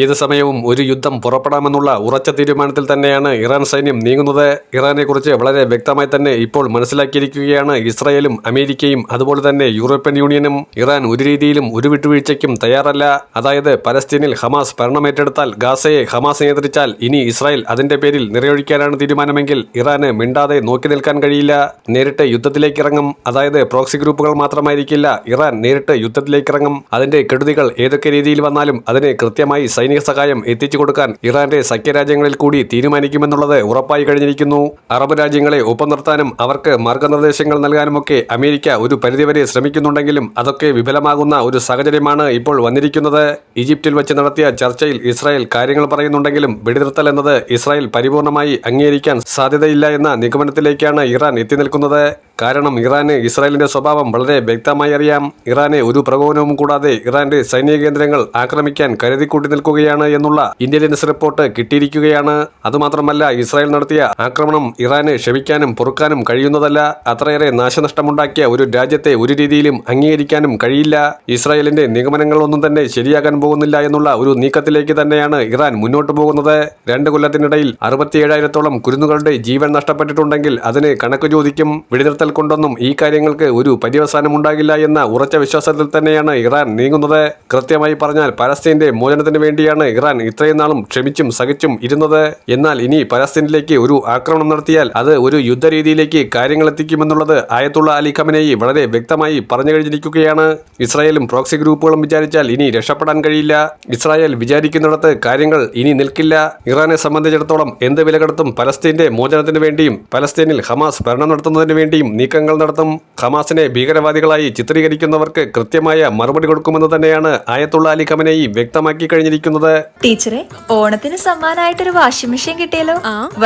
ഏത് സമയവും ഒരു യുദ്ധം പുറപ്പെടാമെന്നുള്ള ഉറച്ച തീരുമാനത്തിൽ തന്നെയാണ് ഇറാൻ സൈന്യം നീങ്ങുന്നത്. ഇറാനെ കുറിച്ച് വളരെ വ്യക്തമായി തന്നെ ഇപ്പോൾ മനസ്സിലാക്കിയിരിക്കുകയാണ് ഇസ്രായേലും അമേരിക്കയും. അതുപോലെ തന്നെ യൂറോപ്യൻ യൂണിയനും ഇറാൻ ഒരു രീതിയിലും ഒരു വിട്ടുവീഴ്ചയ്ക്കും തയ്യാറല്ല. അതായത് പലസ്തീനിൽ ഹമാസ് ഭരണമേറ്റെടുത്താൽ ഗാസയെ ഹമാസ് നിയന്ത്രിച്ചാൽ ഇനി ഇസ്രായേൽ അതിന്റെ പേരിൽ നിറയൊഴിക്കാനാണ് തീരുമാനമെങ്കിൽ ഇറാന് മിണ്ടാതെ നോക്കി നിൽക്കാൻ കഴിയില്ല. നേരിട്ട് യുദ്ധത്തിലേക്ക് ഇറങ്ങും അതായത് പ്രോക്സി ഗ്രൂപ്പുകൾ മാത്രമായിരിക്കില്ല ഇറാൻ നേരിട്ട് യുദ്ധത്തിലേക്ക് ഇറങ്ങും അതിന്റെ കെടുതികൾ ഏതൊക്കെ രീതിയിൽ വന്നാലും അതിനെ കൃത്യമായി സൈനിക സഹായം എത്തിച്ചു കൊടുക്കാൻ ഇറാന്റെ സഖ്യരാജ്യങ്ങളിൽ കൂടി തീരുമാനിക്കുമെന്നുള്ളത് ഉറപ്പായി കഴിഞ്ഞിരിക്കുന്നു. അറബ് രാജ്യങ്ങളെ ഒപ്പം നിർത്താനും അവർക്ക് മാർഗനിർദ്ദേശങ്ങൾ നൽകാനുമൊക്കെ അമേരിക്ക ഒരു പരിധിവരെ ശ്രമിക്കുന്നുണ്ടെങ്കിലും അതൊക്കെ വിഫലമാകുന്ന ഒരു സാഹചര്യമാണ് ഇപ്പോൾ വന്നിരിക്കുന്നത്. ഈജിപ്തിൽ വെച്ച് നടത്തിയ ചർച്ചയിൽ ഇസ്രായേൽ കാര്യങ്ങൾ പറയുന്നുണ്ടെങ്കിലും വെടിനിർത്തൽ എന്നത് ഇസ്രായേൽ പരിപൂർണമായി അംഗീകരിക്കാൻ സാധ്യതയില്ല എന്ന നിഗമനത്തിലേക്കാണ് ഇറാൻ എത്തി നിൽക്കുന്നത്. കാരണം ഇറാന് ഇസ്രായേലിന്റെ സ്വഭാവം വളരെ വ്യക്തമായി അറിയാം. ഇറാനെ ഒരു പ്രകോപനവും കൂടാതെ ഇറാന്റെ സൈനിക കേന്ദ്രങ്ങൾ ആക്രമിക്കാൻ കരുതിക്കൂട്ടി നിൽക്കുകയാണ് എന്നുള്ള ഇന്റലിജൻസ് റിപ്പോർട്ട് കിട്ടിയിരിക്കുകയാണ്. അതുമാത്രമല്ല ഇസ്രായേൽ നടത്തിയ ആക്രമണം ഇറാന് ക്ഷമിക്കാനും പൊറുക്കാനും കഴിയുന്നതല്ല. അത്രയേറെ നാശനഷ്ടമുണ്ടാക്കിയ ഒരു രാജ്യത്തെ ഒരു രീതിയിലും അംഗീകരിക്കാനും കഴിയില്ല. ഇസ്രായേലിന്റെ നിഗമനങ്ങളൊന്നും തന്നെ ശരിയാകാൻ പോകുന്നില്ല എന്നുള്ള ഒരു നീക്കത്തിലേക്ക് തന്നെയാണ് ഇറാൻ മുന്നോട്ട് പോകുന്നത്. രണ്ട് കൊല്ലത്തിനിടയിൽ അറുപത്തിയേഴായിരത്തോളം കുരുന്നുകളുടെ ജീവൻ നഷ്ടപ്പെട്ടിട്ടുണ്ടെങ്കിൽ അതിന് കണക്ക് ചോദിക്കും. വെടിനിർത്തൽ കൊണ്ടൊന്നും ഈ കാര്യങ്ങൾക്ക് ഒരു പര്യവസാനമുണ്ടാകില്ല എന്ന ഉറച്ച വിശ്വാസത്തിൽ തന്നെയാണ് ഇറാൻ നീങ്ങുന്നത്. കൃത്യമായി പറഞ്ഞാൽ പലസ്തീന്റെ മോചനത്തിന് വേണ്ടിയാണ് ഇറാൻ ഇത്രയും നാളും ക്ഷമിച്ചും സഹിച്ചും ഇരുന്നത്. എന്നാൽ ഇനി പലസ്തീനിലേക്ക് ഒരു ആക്രമണം നടത്തിയാൽ അത് ഒരു യുദ്ധരീതിയിലേക്ക് കാര്യങ്ങൾ എത്തിക്കുമെന്നുള്ളത് ആയത്തുള്ള അലി ഖമനേയി വളരെ വ്യക്തമായി പറഞ്ഞു കഴിഞ്ഞിരിക്കുകയാണ്. ഇസ്രായേലും പ്രോക്സി ഗ്രൂപ്പുകളും വിചാരിച്ചാൽ ഇനി രക്ഷപ്പെടാൻ കഴിയില്ല. ഇസ്രായേൽ വിചാരിക്കുന്നിടത്ത് കാര്യങ്ങൾ ഇനി നിൽക്കില്ല. ഇറാനെ സംബന്ധിച്ചിടത്തോളം എന്ത് വിലകെടുത്തും പലസ്തീന്റെ മോചനത്തിന് വേണ്ടിയും പലസ്തീനിൽ ഹമാസ് ഭരണം നടത്തുന്നതിന് വേണ്ടിയും നീക്കങ്ങൾ നടത്തും ഹമാസിനെ ഭീകരവാദികളായി ചിത്രീകരിക്കുന്നവർക്ക് കൃത്യമായ മറുപടി കൊടുക്കുമെന്ന് തന്നെയാണ് ആയത്തുള്ള അലി ഖമനയി വ്യക്തമാക്കി കഴിഞ്ഞിരിക്കുന്നത്. ടീച്ചറെ ഓണത്തിന് സമ്മാനമായിട്ടൊരു വാഷിംഗ് മെഷീൻ കിട്ടിയല്ലോ.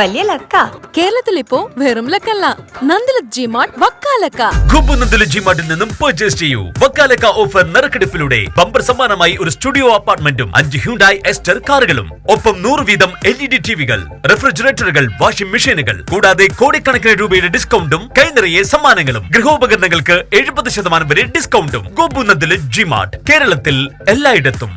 വലിയ ലക്ക. കേരളത്തിൽ ഇപ്പോ വെറും ലക്കല്ല. ജിമാർട്ട് വക്കാലക്ക വക്കാലക്ക കുമ്പുന്നതിലെ ജിമാർട്ടിൽ നിന്നും പർച്ചേസ് ചെയ്യൂ. വക്കാലക്ക ഓഫർ നറുക്കെടുപ്പിലൂടെ ബമ്പർ സമ്മാനമായി ഒരു സ്റ്റുഡിയോ അപ്പാർട്ട്മെന്റും അഞ്ച് ഹ്യൂണ്ടായി എസ്റ്റർ കാറുകളും. ഒപ്പം നൂറ് വീതം എൽ ഇ ഡി ടിവികൾ റെഫ്രിജറേറ്ററുകൾ വാഷിംഗ് മെഷീനുകൾ കൂടാതെ കോടിക്കണക്കിന് രൂപയുടെ ഡിസ്കൗണ്ടും കൈനിറയെ സമ്മാനങ്ങളും ഗൃഹോപകരണങ്ങൾക്ക് എഴുപത് ശതമാനം വരെ ഡിസ്കൗണ്ടും കുമ്പുന്നതിലെ ജിമാർട്ട് കേരളത്തിൽ എല്ലായിടത്തും.